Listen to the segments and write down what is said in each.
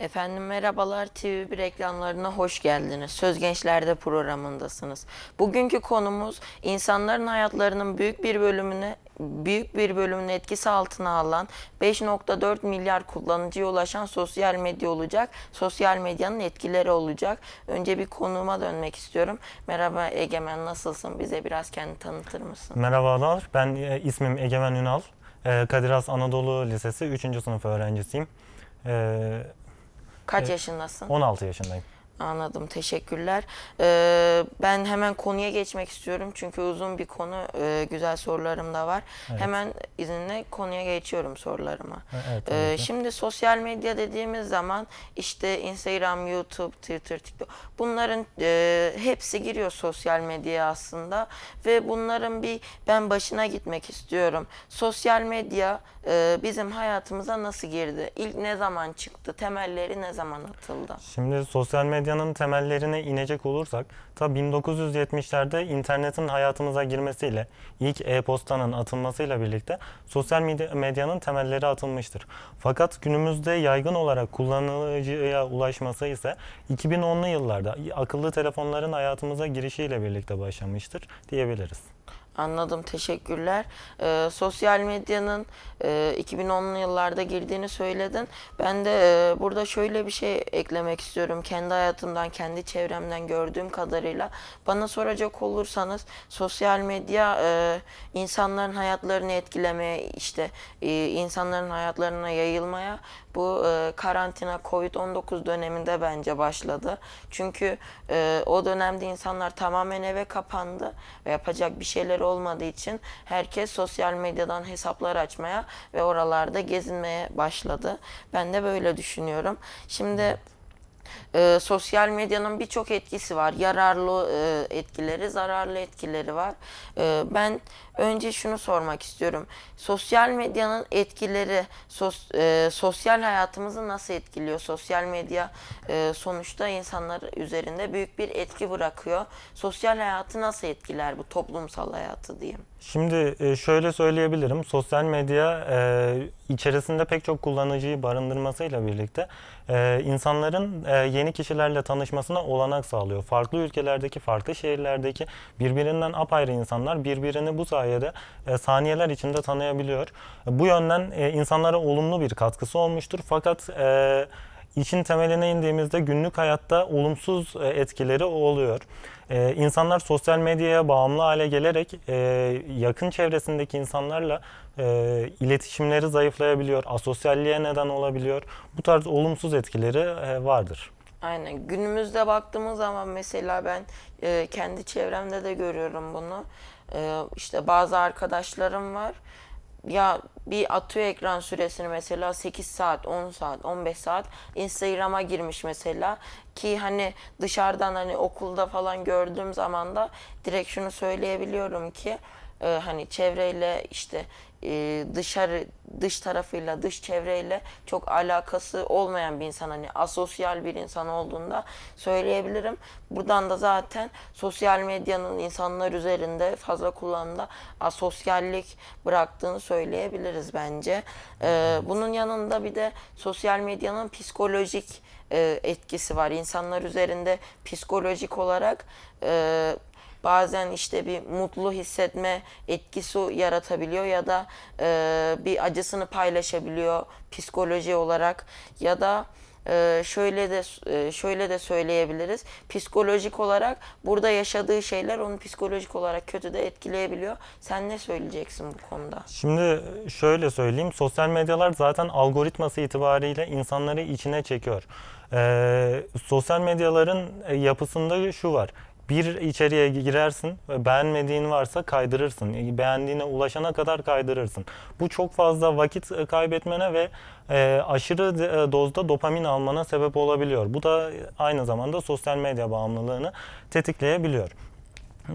Efendim merhabalar TV1 ekranlarına hoş geldiniz. Söz Gençler'de programındasınız. Bugünkü konumuz insanların hayatlarının büyük bir bölümüne büyük bir bölümünü etkisi altına alan 5.4 milyar kullanıcıya ulaşan sosyal medya olacak. Sosyal medyanın etkileri olacak. Önce bir konuğuma dönmek istiyorum. Merhaba Egemen nasılsın? Bize biraz kendini tanıtır mısın? Merhabalar, ben e, ismim Egemen Ünal. E, Kadir Has Anadolu Lisesi 3. sınıf öğrencisiyim. E, Kaç yaşındasın? 16 yaşındayım. Anladım, teşekkürler. Ee, ben hemen konuya geçmek istiyorum çünkü uzun bir konu, e, güzel sorularım da var. Evet. Hemen izinle konuya geçiyorum sorularıma. Evet, Ee, şimdi sosyal medya dediğimiz zaman işte Instagram, YouTube, Twitter, TikTok bunların e, hepsi giriyor sosyal medyaya aslında ve bunların bir ben başına gitmek istiyorum. Sosyal medya e, bizim hayatımıza nasıl girdi? İlk ne zaman çıktı? Temelleri ne zaman atıldı? Şimdi sosyal medyanın temellerine inecek olursak, ta 1970'lerde internetin hayatımıza girmesiyle, ilk e-postanın atılmasıyla birlikte sosyal medya- medyanın temelleri atılmıştır. Fakat günümüzde yaygın olarak kullanıcıya ulaşması ise 2010'lu yıllarda akıllı telefonların hayatımıza girişiyle birlikte başlamıştır diyebiliriz. Anladım, teşekkürler. Ee, sosyal medyanın e, 2010'lu yıllarda girdiğini söyledin. Ben de e, burada şöyle bir şey eklemek istiyorum. Kendi hayatımdan, kendi çevremden gördüğüm kadarıyla. Bana soracak olursanız sosyal medya e, insanların hayatlarını etkilemeye, işte e, insanların hayatlarına yayılmaya bu e, karantina Covid-19 döneminde bence başladı. Çünkü e, o dönemde insanlar tamamen eve kapandı ve yapacak bir şeyleri olmadığı için herkes sosyal medyadan hesaplar açmaya ve oralarda gezinmeye başladı. Ben de böyle düşünüyorum. Şimdi e, sosyal medyanın birçok etkisi var. Yararlı e, etkileri, zararlı etkileri var. E, ben önce şunu sormak istiyorum. Sosyal medyanın etkileri, sos, e, sosyal hayatımızı nasıl etkiliyor? Sosyal medya e, sonuçta insanlar üzerinde büyük bir etki bırakıyor. Sosyal hayatı nasıl etkiler bu toplumsal hayatı diyeyim? Şimdi e, şöyle söyleyebilirim. Sosyal medya e, içerisinde pek çok kullanıcıyı barındırmasıyla birlikte e, insanların yeni kişilerle tanışmasına olanak sağlıyor. Farklı ülkelerdeki, farklı şehirlerdeki birbirinden apayrı insanlar birbirini bu sayede saniyeler içinde tanıyabiliyor. Bu yönden insanlara olumlu bir katkısı olmuştur. Fakat İşin temeline indiğimizde günlük hayatta olumsuz e, etkileri oluyor. Ee, insanlar sosyal medyaya bağımlı hale gelerek e, yakın çevresindeki insanlarla e, iletişimleri zayıflayabiliyor, asosyalliğe neden olabiliyor. Bu tarz olumsuz etkileri e, vardır. Aynen. Günümüzde baktığımız zaman mesela ben e, kendi çevremde de görüyorum bunu. E, işte bazı arkadaşlarım var. Ya bir atıyor ekran süresini mesela 8 saat, 10 saat, 15 saat Instagram'a girmiş mesela. Ki hani dışarıdan hani okulda falan gördüğüm zaman da direkt şunu söyleyebiliyorum ki e, hani çevreyle işte e, dışarı dış tarafıyla dış çevreyle çok alakası olmayan bir insan hani asosyal bir insan olduğunda söyleyebilirim. Buradan da zaten sosyal medyanın insanlar üzerinde fazla kullanımda asosyallik bıraktığını söyleyebiliriz bence. E, bunun yanında bir de sosyal medyanın psikolojik e, etkisi var. İnsanlar üzerinde psikolojik olarak e, bazen işte bir mutlu hissetme etkisi yaratabiliyor ya da e, bir acısını paylaşabiliyor psikoloji olarak ya da e, şöyle de e, şöyle de söyleyebiliriz. Psikolojik olarak burada yaşadığı şeyler onu psikolojik olarak kötü de etkileyebiliyor. Sen ne söyleyeceksin bu konuda? Şimdi şöyle söyleyeyim, sosyal medyalar zaten algoritması itibariyle insanları içine çekiyor. Ee, sosyal medyaların e, yapısında şu var. Bir içeriye girersin ve beğenmediğin varsa kaydırırsın. E, Beğendiğine ulaşana kadar kaydırırsın. Bu çok fazla vakit e, kaybetmene ve e, aşırı e, dozda dopamin almana sebep olabiliyor. Bu da aynı zamanda sosyal medya bağımlılığını tetikleyebiliyor.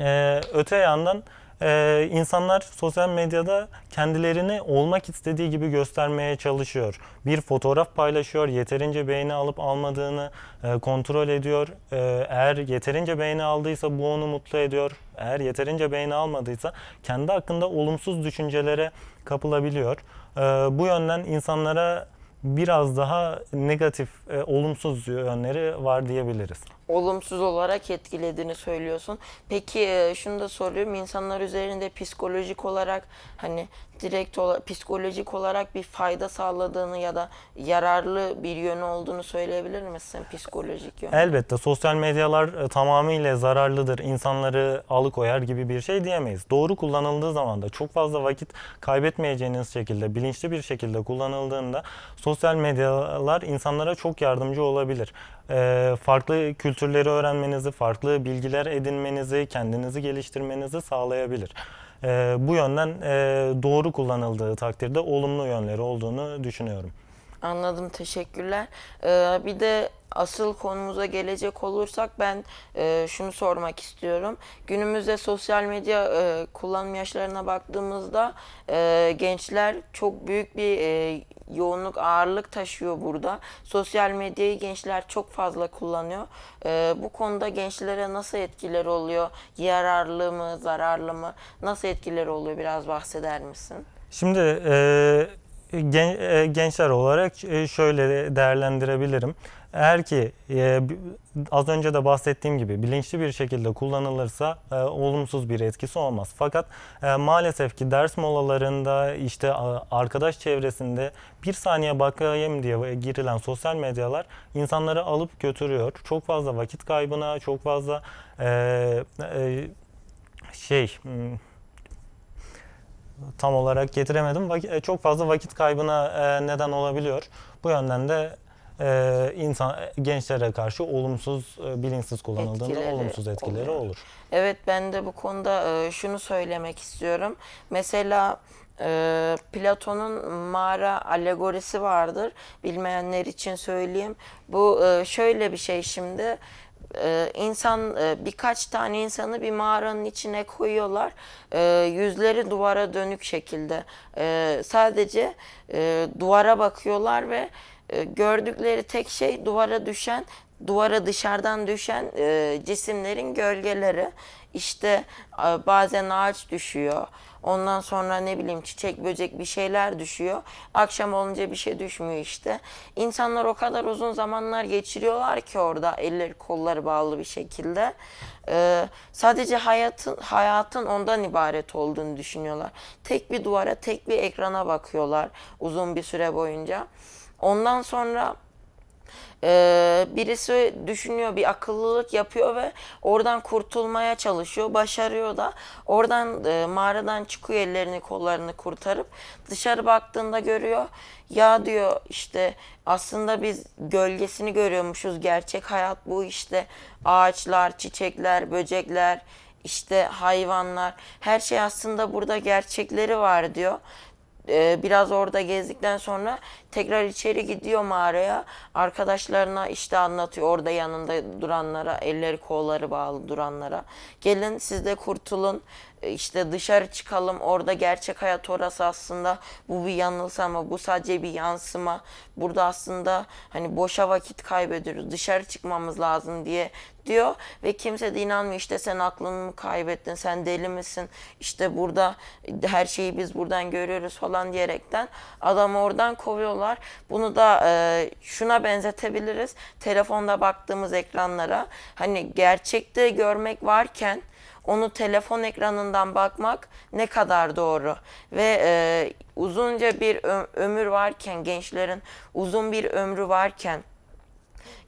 Ee, öte yandan e, insanlar sosyal medyada kendilerini olmak istediği gibi göstermeye çalışıyor. Bir fotoğraf paylaşıyor, yeterince beğeni alıp almadığını e, kontrol ediyor. E, eğer yeterince beğeni aldıysa bu onu mutlu ediyor. Eğer yeterince beğeni almadıysa kendi hakkında olumsuz düşüncelere kapılabiliyor. E, bu yönden insanlara biraz daha negatif, e, olumsuz yönleri var diyebiliriz. olumsuz olarak etkilediğini söylüyorsun. Peki e, şunu da soruyorum. İnsanlar üzerinde psikolojik olarak hani direkt ola- psikolojik olarak bir fayda sağladığını ya da yararlı bir yönü olduğunu söyleyebilir misin psikolojik yön? Elbette sosyal medyalar e, tamamıyla zararlıdır, insanları alıkoyar gibi bir şey diyemeyiz. Doğru kullanıldığı zaman da çok fazla vakit kaybetmeyeceğiniz şekilde, bilinçli bir şekilde kullanıldığında sosyal medyalar insanlara çok yardımcı olabilir. E, farklı kültürleri öğrenmenizi, farklı bilgiler edinmenizi, kendinizi geliştirmenizi sağlayabilir. E, bu yönden e, doğru kullanıldığı takdirde olumlu yönleri olduğunu düşünüyorum. Anladım, teşekkürler. Ee, bir de asıl konumuza gelecek olursak ben e, şunu sormak istiyorum. Günümüzde sosyal medya e, kullanım yaşlarına baktığımızda e, gençler çok büyük bir e, yoğunluk, ağırlık taşıyor burada. Sosyal medyayı gençler çok fazla kullanıyor. E, bu konuda gençlere nasıl etkileri oluyor? Yararlı mı, zararlı mı? Nasıl etkileri oluyor? Biraz bahseder misin? Şimdi e, gen- e, gençler olarak e, şöyle değerlendirebilirim. Eğer ki e, az önce de bahsettiğim gibi bilinçli bir şekilde kullanılırsa olumsuz bir etkisi olmaz. Fakat maalesef ki ders molalarında işte arkadaş çevresinde bir saniye bakayım diye girilen sosyal medyalar insanları alıp götürüyor. Çok fazla vakit kaybına, çok fazla şey hmm, tam olarak getiremedim. Vaki- e, çok fazla vakit kaybına e, neden olabiliyor. Bu yönden de e, insan gençlere karşı olumsuz, e, bilinçsiz kullanıldığında Etkileri olumsuz etkileri oluyor. olur. Evet ben de bu konuda e, şunu söylemek istiyorum. Mesela e, Platon'un mağara alegorisi vardır. Bilmeyenler için söyleyeyim. Bu e, şöyle bir şey şimdi. E, insan birkaç tane insanı bir mağaranın içine koyuyorlar. E, yüzleri duvara dönük şekilde. E, sadece e, duvara bakıyorlar ve e, gördükleri tek şey duvara düşen duvara dışarıdan düşen e, cisimlerin gölgeleri. İşte bazen ağaç düşüyor. Ondan sonra ne bileyim çiçek, böcek bir şeyler düşüyor. Akşam olunca bir şey düşmüyor işte. İnsanlar o kadar uzun zamanlar geçiriyorlar ki orada elleri kolları bağlı bir şekilde. E, sadece hayatın hayatın ondan ibaret olduğunu düşünüyorlar. Tek bir duvara, tek bir ekrana bakıyorlar uzun bir süre boyunca. Ondan sonra ee, birisi düşünüyor, bir akıllılık yapıyor ve oradan kurtulmaya çalışıyor, başarıyor da. Oradan e, mağaradan çıkıyor ellerini kollarını kurtarıp dışarı baktığında görüyor. Ya diyor işte aslında biz gölgesini görüyormuşuz. Gerçek hayat bu işte ağaçlar, çiçekler, böcekler, işte hayvanlar. Her şey aslında burada gerçekleri var diyor. Ee, biraz orada gezdikten sonra tekrar içeri gidiyor mağaraya. Arkadaşlarına işte anlatıyor orada yanında duranlara, elleri kolları bağlı duranlara. Gelin siz de kurtulun. Ee, işte dışarı çıkalım. Orada gerçek hayat orası aslında. Bu bir yanılsama, bu sadece bir yansıma. Burada aslında hani boşa vakit kaybediyoruz. Dışarı çıkmamız lazım diye diyor ve kimse de inanmıyor işte sen aklını mı kaybettin sen deli misin işte burada her şeyi biz buradan görüyoruz falan diyerekten adamı oradan kovuyorlar bunu da e, şuna benzetebiliriz. Telefonda baktığımız ekranlara. Hani gerçekte görmek varken onu telefon ekranından bakmak ne kadar doğru? Ve e, uzunca bir ömür varken gençlerin uzun bir ömrü varken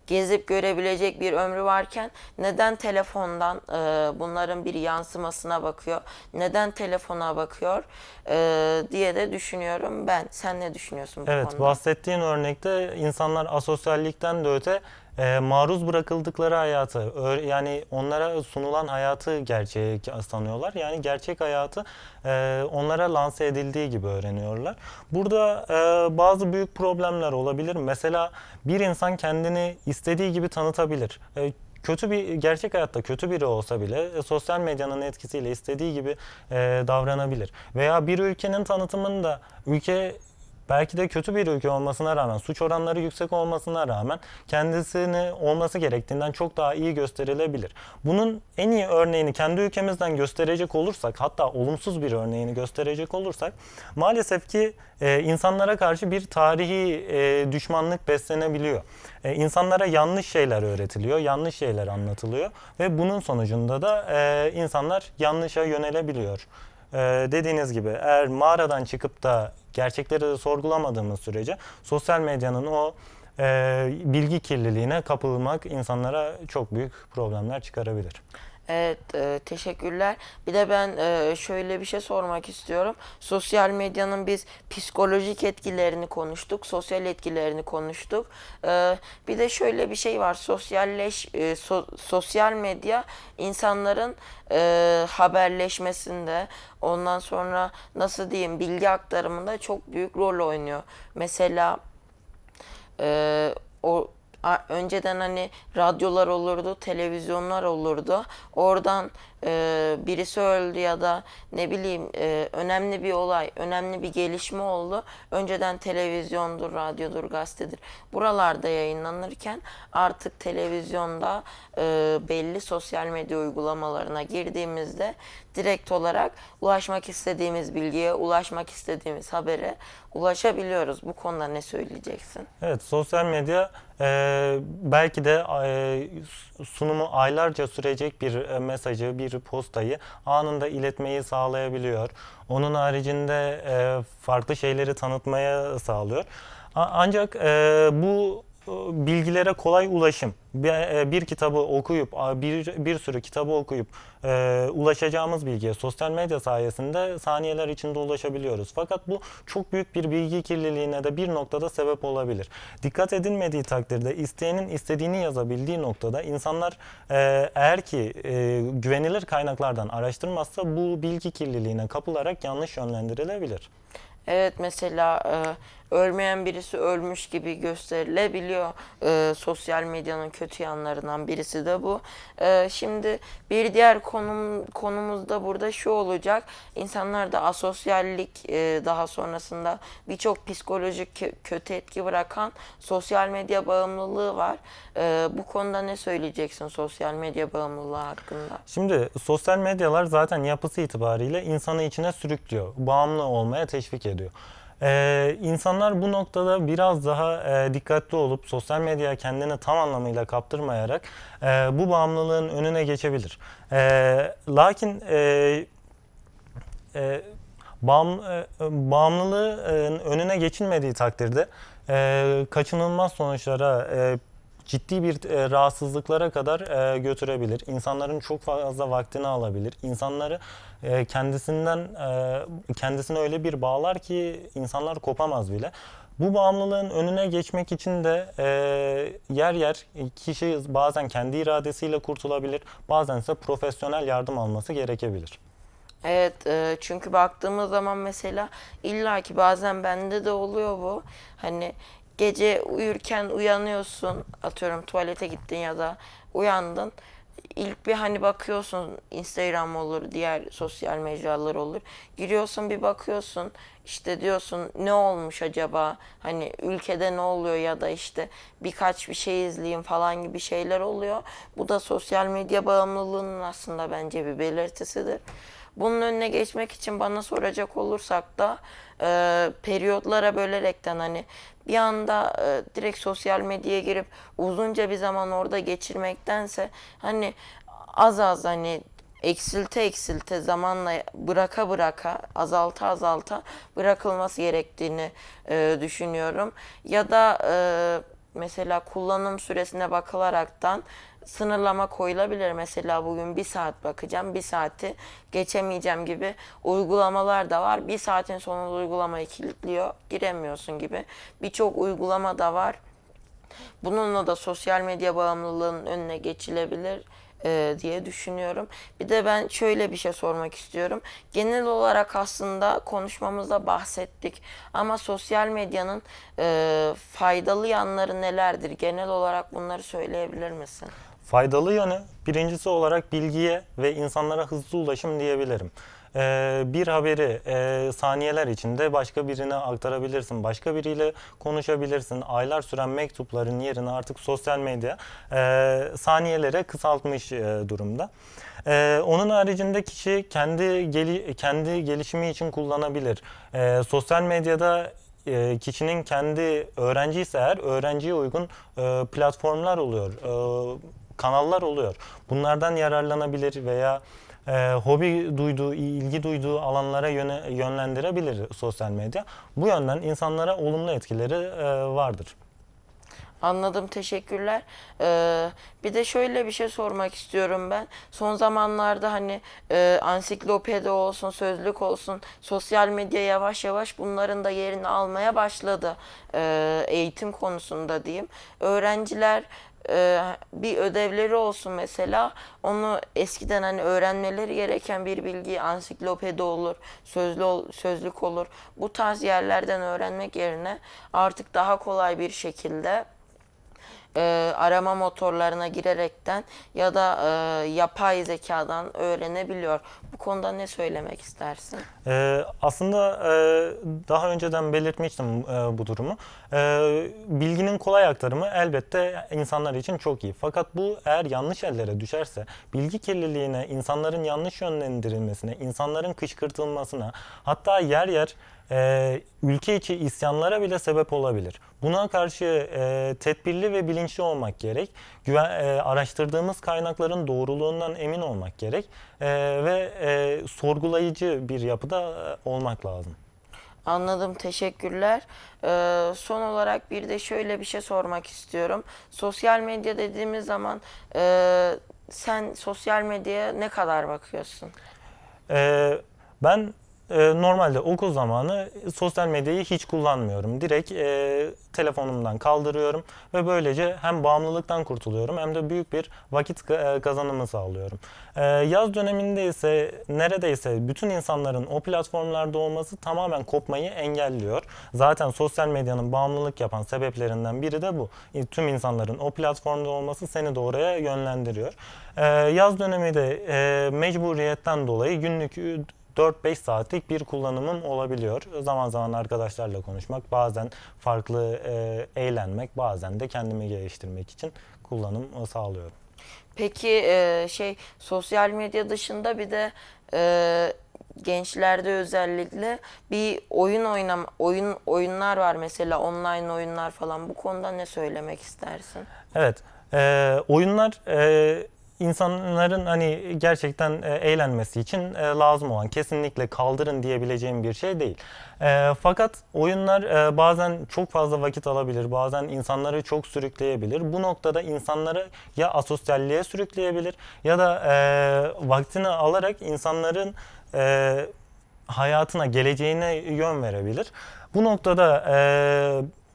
gezip görebilecek bir ömrü varken neden telefondan e, bunların bir yansımasına bakıyor, neden telefona bakıyor e, diye de düşünüyorum ben. Sen ne düşünüyorsun bu Evet, konuda? bahsettiğin örnekte insanlar asosyallikten de öte e, maruz bırakıldıkları hayatı, yani onlara sunulan hayatı gerçeği sanıyorlar. Yani gerçek hayatı e, onlara lanse edildiği gibi öğreniyorlar. Burada e, bazı büyük problemler olabilir. Mesela bir insan kendini istediği gibi tanıtabilir. E, kötü bir gerçek hayatta kötü biri olsa bile e, sosyal medyanın etkisiyle istediği gibi e, davranabilir. Veya bir ülkenin tanıtımında ülke belki de kötü bir ülke olmasına rağmen, suç oranları yüksek olmasına rağmen kendisini olması gerektiğinden çok daha iyi gösterilebilir. Bunun en iyi örneğini kendi ülkemizden gösterecek olursak, hatta olumsuz bir örneğini gösterecek olursak, maalesef ki e, insanlara karşı bir tarihi e, düşmanlık beslenebiliyor. E, insanlara yanlış şeyler öğretiliyor, yanlış şeyler anlatılıyor ve bunun sonucunda da e, insanlar yanlışa yönelebiliyor. E, dediğiniz gibi eğer mağaradan çıkıp da gerçekleri de sorgulamadığımız sürece sosyal medyanın o e, bilgi kirliliğine kapılmak insanlara çok büyük problemler çıkarabilir. Evet, e, teşekkürler. Bir de ben e, şöyle bir şey sormak istiyorum. Sosyal medyanın biz psikolojik etkilerini konuştuk, sosyal etkilerini konuştuk. E, bir de şöyle bir şey var. Sosyalleş, e, so- sosyal medya insanların e, haberleşmesinde, ondan sonra nasıl diyeyim bilgi aktarımında çok büyük rol oynuyor. Mesela ee, o önceden hani radyolar olurdu, televizyonlar olurdu. Oradan e, birisi öldü ya da ne bileyim e, önemli bir olay, önemli bir gelişme oldu. Önceden televizyondur, radyodur, gazetedir. Buralarda yayınlanırken artık televizyonda e, belli sosyal medya uygulamalarına girdiğimizde direkt olarak ulaşmak istediğimiz bilgiye, ulaşmak istediğimiz habere ulaşabiliyoruz. Bu konuda ne söyleyeceksin? Evet, sosyal medya e, belki de e, sunumu aylarca sürecek bir e, mesajı, bir postayı anında iletmeyi sağlayabiliyor. Onun haricinde e, farklı şeyleri tanıtmaya sağlıyor. Ancak e, bu bilgilere kolay ulaşım, bir, e, kitabı okuyup, bir, bir sürü kitabı okuyup e, ulaşacağımız bilgiye sosyal medya sayesinde saniyeler içinde ulaşabiliyoruz. Fakat bu çok büyük bir bilgi kirliliğine de bir noktada sebep olabilir. Dikkat edilmediği takdirde isteyenin istediğini yazabildiği noktada insanlar e, eğer ki e, güvenilir kaynaklardan araştırmazsa bu bilgi kirliliğine kapılarak yanlış yönlendirilebilir. Evet mesela e, ölmeyen birisi ölmüş gibi gösterilebiliyor. E, sosyal medyanın kötü yanlarından birisi de bu. E, şimdi bir diğer konum konumuz da burada şu olacak. İnsanlarda asosyallik e, daha sonrasında birçok psikolojik kö- kötü etki bırakan sosyal medya bağımlılığı var. E, bu konuda ne söyleyeceksin sosyal medya bağımlılığı hakkında? Şimdi sosyal medyalar zaten yapısı itibariyle insanı içine sürüklüyor. Bağımlı olmaya teşvik ediyor. Ee, insanlar bu noktada biraz daha e, dikkatli olup sosyal medyaya kendini tam anlamıyla kaptırmayarak e, bu bağımlılığın önüne geçebilir. E, lakin e, e, bağım, e, bağımlılığın önüne geçilmediği takdirde e, kaçınılmaz sonuçlara e, ciddi bir e, rahatsızlıklara kadar e, götürebilir. İnsanların çok fazla vaktini alabilir. İnsanları e, kendisinden e, kendisine öyle bir bağlar ki insanlar kopamaz bile. Bu bağımlılığın önüne geçmek için de e, yer yer kişi bazen kendi iradesiyle kurtulabilir, bazen ise profesyonel yardım alması gerekebilir. Evet e, çünkü baktığımız zaman mesela illaki bazen bende de oluyor bu. Hani gece uyurken uyanıyorsun atıyorum tuvalete gittin ya da uyandın. İlk bir hani bakıyorsun Instagram olur, diğer sosyal mecralar olur. Giriyorsun bir bakıyorsun işte diyorsun ne olmuş acaba? Hani ülkede ne oluyor ya da işte birkaç bir şey izleyeyim falan gibi şeyler oluyor. Bu da sosyal medya bağımlılığının aslında bence bir belirtisidir. Bunun önüne geçmek için bana soracak olursak da e, periyotlara bölerekten hani bir anda e, direkt sosyal medyaya girip uzunca bir zaman orada geçirmektense hani az az hani eksilte eksilte zamanla bıraka bıraka azalta azalta bırakılması gerektiğini e, düşünüyorum. Ya da e, mesela kullanım süresine bakılaraktan sınırlama koyulabilir. Mesela bugün bir saat bakacağım, bir saati geçemeyeceğim gibi uygulamalar da var. Bir saatin sonunda uygulamayı kilitliyor, giremiyorsun gibi. Birçok uygulama da var. Bununla da sosyal medya bağımlılığının önüne geçilebilir e, diye düşünüyorum. Bir de ben şöyle bir şey sormak istiyorum. Genel olarak aslında konuşmamızda bahsettik ama sosyal medyanın e, faydalı yanları nelerdir? Genel olarak bunları söyleyebilir misin? Faydalı yanı birincisi olarak bilgiye ve insanlara hızlı ulaşım diyebilirim. e, bir haberi e, saniyeler içinde başka birine aktarabilirsin. Başka biriyle konuşabilirsin. Aylar süren mektupların yerini artık sosyal medya e, saniyelere kısaltmış e, durumda. E, onun haricinde kişi kendi geli, kendi gelişimi için kullanabilir. E, sosyal medyada e, kişinin kendi öğrenci ise eğer öğrenciye uygun e, platformlar oluyor, e, kanallar oluyor. Bunlardan yararlanabilir veya e, hobi duyduğu, ilgi duyduğu alanlara yöne, yönlendirebilir sosyal medya. Bu yönden insanlara olumlu etkileri e, vardır. Anladım, teşekkürler. Ee, bir de şöyle bir şey sormak istiyorum ben. Son zamanlarda hani e, ansiklopedi olsun, sözlük olsun, sosyal medya yavaş yavaş bunların da yerini almaya başladı. Ee, eğitim konusunda diyeyim. Öğrenciler e, bir ödevleri olsun mesela onu eskiden hani öğrenmeleri gereken bir bilgi ansiklopedi olur, sözlü sözlük olur. Bu tarz yerlerden öğrenmek yerine artık daha kolay bir şekilde e, arama motorlarına girerekten ya da e, yapay zekadan öğrenebiliyor. Bu konuda ne söylemek istersin? Ee, aslında e, daha önceden belirtmiştim e, bu durumu. E, bilginin kolay aktarımı elbette insanlar için çok iyi. Fakat bu eğer yanlış ellere düşerse bilgi kirliliğine, insanların yanlış yönlendirilmesine, insanların kışkırtılmasına, hatta yer yer e, ülke içi isyanlara bile sebep olabilir. Buna karşı e, tedbirli ve bilinçli olmak gerek. Güven, e, araştırdığımız kaynakların doğruluğundan emin olmak gerek E, ve e, sorgulayıcı bir yapıda e, olmak lazım. Anladım, teşekkürler. Ee, son olarak bir de şöyle bir şey sormak istiyorum. Sosyal medya dediğimiz zaman e, sen sosyal medyaya ne kadar bakıyorsun? E, ben e, normalde okul zamanı sosyal medyayı hiç kullanmıyorum. Direkt e, telefonumdan kaldırıyorum ve böylece hem bağımlılıktan kurtuluyorum hem de büyük bir vakit e, kazanımı sağlıyorum. E, yaz döneminde ise neredeyse bütün insanların o platformlarda olması tamamen kopmayı engelliyor. Zaten sosyal medyanın bağımlılık yapan sebeplerinden biri de bu. E, Tüm insanların o platformda olması seni de oraya yönlendiriyor. E, yaz dönemi de e, mecburiyetten dolayı günlük 4-5 saatlik bir kullanımım olabiliyor. Zaman zaman arkadaşlarla konuşmak, bazen farklı e, eğlenmek, bazen de kendimi geliştirmek için kullanım sağlıyorum. Peki e, şey sosyal medya dışında bir de e, gençlerde özellikle bir oyun oynam oyun oyunlar var mesela online oyunlar falan. Bu konuda ne söylemek istersin? Evet, e, oyunlar e, insanların hani gerçekten e, eğlenmesi için e, lazım olan kesinlikle kaldırın diyebileceğim bir şey değil. E, fakat oyunlar bazen çok fazla vakit alabilir, bazen insanları çok sürükleyebilir. Bu noktada insanları ya asosyalliğe sürükleyebilir ya da vaktini alarak insanların hayatına, geleceğine yön verebilir. Bu noktada e,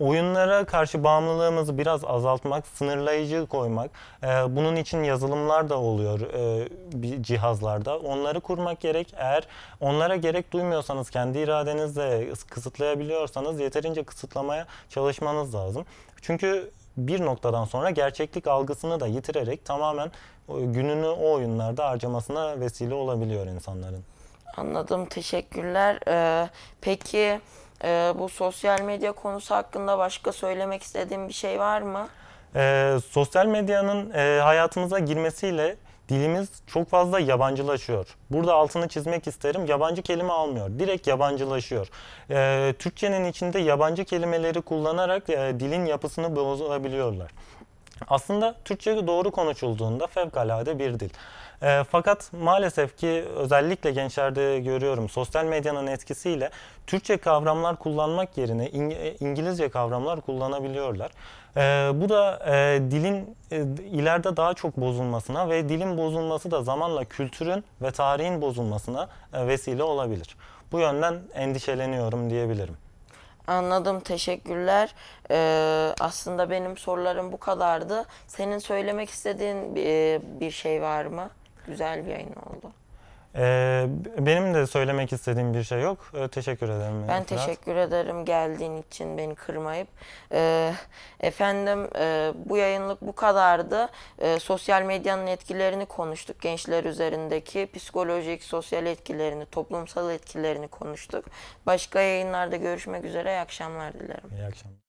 oyunlara karşı bağımlılığımızı biraz azaltmak, sınırlayıcı koymak, e, bunun için yazılımlar da oluyor e, bir cihazlarda. Onları kurmak gerek. Eğer onlara gerek duymuyorsanız, kendi iradenizle kısıtlayabiliyorsanız yeterince kısıtlamaya çalışmanız lazım. Çünkü bir noktadan sonra gerçeklik algısını da yitirerek tamamen e, gününü o oyunlarda harcamasına vesile olabiliyor insanların. Anladım, teşekkürler. Ee, peki e, bu sosyal medya konusu hakkında başka söylemek istediğin bir şey var mı? Ee, sosyal medyanın e, hayatımıza girmesiyle dilimiz çok fazla yabancılaşıyor. Burada altını çizmek isterim. Yabancı kelime almıyor. Direkt yabancılaşıyor. Ee, Türkçenin içinde yabancı kelimeleri kullanarak e, dilin yapısını bozabiliyorlar. Aslında Türkçe doğru konuşulduğunda fevkalade bir dil. E, fakat maalesef ki özellikle gençlerde görüyorum sosyal medyanın etkisiyle Türkçe kavramlar kullanmak yerine İng- e, İngilizce kavramlar kullanabiliyorlar. E, bu da e, dilin e, ileride daha çok bozulmasına ve dilin bozulması da zamanla kültürün ve tarihin bozulmasına e, vesile olabilir. Bu yönden endişeleniyorum diyebilirim. Anladım, teşekkürler. Ee, aslında benim sorularım bu kadardı. Senin söylemek istediğin bir, bir şey var mı? Güzel bir yayın oldu. Ee, benim de söylemek istediğim bir şey yok. Ee, teşekkür ederim. Ben Fırat. teşekkür ederim geldiğin için beni kırmayıp. Ee, efendim e, bu yayınlık bu kadardı. Ee, sosyal medyanın etkilerini konuştuk. Gençler üzerindeki psikolojik, sosyal etkilerini, toplumsal etkilerini konuştuk. Başka yayınlarda görüşmek üzere. İyi akşamlar dilerim. İyi akşamlar.